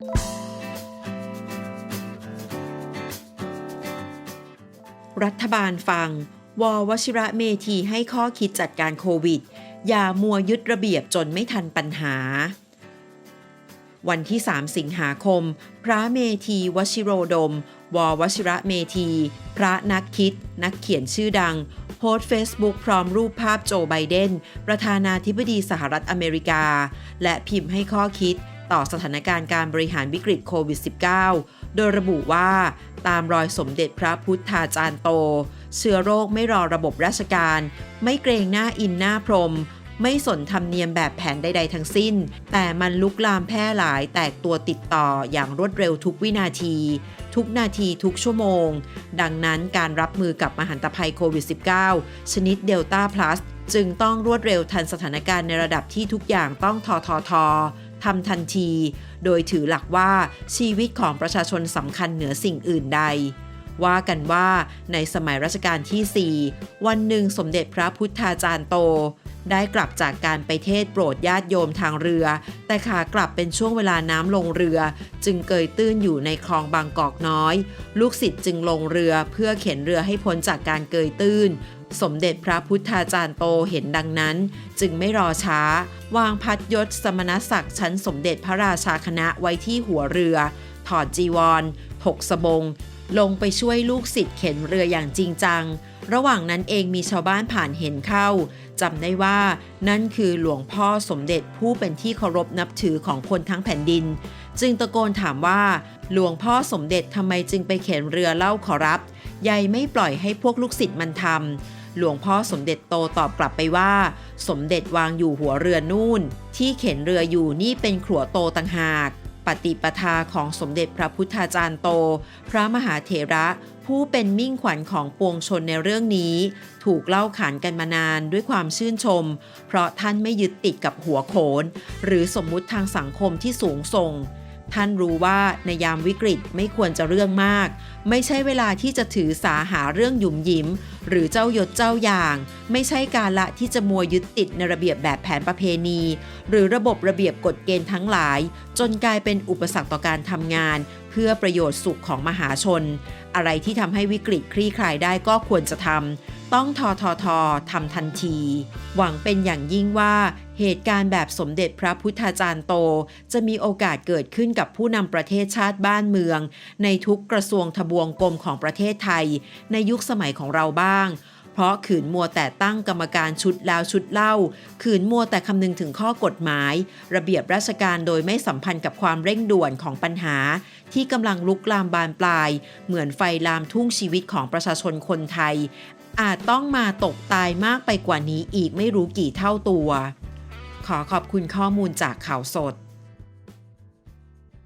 รัฐบาลฟัง ววชิระเมธีให้ข้อคิดจัดการโควิด อย่ามัวยึดระเบียบจนไม่ทันปัญหา วันที่ 3 สิงหาคม พระเมธีวชิโรดม ววชิระเมธี พระนักคิด นักเขียนชื่อดัง โพสต์เฟซบุ๊กพร้อมรูปภาพโจไบเดน ประธานาธิบดีสหรัฐอเมริกา และพิมพ์ให้ข้อคิด ต่อสถานการณ์การบริหารวิกฤตโควิด -19 โดยระบุว่าตามรอยสมเด็จพระพุทธาจารย์โต เชื้อโรคไม่รอระบบราชการ ไม่เกรงหน้าอินหน้าพรม ไม่สนธรรมเนียมแบบแผนใด ๆ ทั้งสิ้น แต่มันลุกลามแพร่หลายแตกตัวติดต่ออย่างรวดเร็วทุกวินาที ทุกนาทีทุกชั่วโมง ดังนั้นการรับมือกับมหันตภัยโควิด -19 ชนิดเดลต้าพลัสจึงต้องรวดเร็วทันสถานการณ์ในระดับที่ทุกอย่างต้องทอทอทอ ทำทันที โดยถือหลักว่าชีวิตของประชาชนสำคัญเหนือสิ่งอื่นใด ว่ากันว่าในสมัยรัชกาลที่ 4 วันหนึ่งสมเด็จพระพุทธาจารย์โต ได้กลับจากการไปเทศโปรดญาติโยมทางเรือ แต่ขากลับเป็นช่วงเวลาน้ำลงเรือ จึงเกยตื้นอยู่ในคลองบางกอกน้อย ลูกศิษย์จึงลงเรือเพื่อเข็นเรือให้พ้นจากการเกยตื้น สมเด็จพระพุทธาจารย์โตเห็นดังนั้น จึงไม่รอช้า วางพัดยศสมณศักดิ์ชั้นสมเด็จพระราชาคณะไว้ที่หัวเรือ ถอดจีวรถกสบง ลงไปช่วยลูกศิษย์เข็นเรืออย่างจริงจัง ระหว่างนั้นเองมีชาวบ้านผ่านเห็นเข้าจำได้ว่านั่นคือหลวงพ่อสมเด็จผู้เป็นที่เคารพนับถือของคนทั้งแผ่นดิน จึงตะโกนถามว่า หลวงพ่อสมเด็จทำไมจึงไปเข็นเรือเล่าขอรับยายไม่ปล่อยให้พวกลูกศิษย์มันทำหลวงพ่อสมเด็จโตตอบกลับไปว่า สมเด็จวางอยู่หัวเรือนู่น ที่เข็นเรืออยู่นี่เป็นขัวโตต่างหาก ปฏิปทาของสมเด็จพระพุทธาจารย์โต พระมหาเถระ ผู้เป็นมิ่งขวัญของปวงชนในเรื่องนี้ ถูกเล่าขานกันมานานด้วยความชื่นชม เพราะท่านไม่ยึดติดกับหัวโขน หรือสมมุติทางสังคมที่สูงส่ง ท่านรู้ว่าในยามวิกฤตไม่ควรจะเรื่องมาก ไม่ใช่เวลาที่จะถือสาหาเรื่องหยุมหยิม หรือเจ้ายศเจ้าอย่าง ไม่ใช่การละที่จะมัวยึดติดในระเบียบแบบแผนประเพณี หรือระบบระเบียบกฎเกณฑ์ทั้งหลาย จนกลายเป็นอุปสรรคต่อการทำงาน เพื่อประโยชน์สุขของมหาชน อะไรที่ทำให้วิกฤตคลี่คลายได้ก็ควรจะทำต้องทอทอทอทำทันที หวังเป็นอย่างยิ่งว่าเหตุการณ์แบบสมเด็จพระพุทธาจารย์โต จะมีโอกาสเกิดขึ้นกับผู้นำประเทศชาติบ้านเมือง ในทุกกระทรวงทบวงกรมของประเทศไทย ในยุคสมัยของเราบ้าง ราะขืนมัวแต่ตั้งกรรมการชุดแล้วชุดเล่า ขืนมัวแต่คำนึงถึงข้อกฎหมาย ระเบียบราชการโดยไม่สัมพันธ์กับความเร่งด่วนของปัญหา ที่กำลังลุกลามบานปลาย เหมือนไฟลามทุ่งชีวิตของประชาชนคนไทย อาจต้องมาตกตายมากไปกว่านี้อีกไม่รู้กี่เท่าตัว ขอขอบคุณข้อมูลจากข่าวสด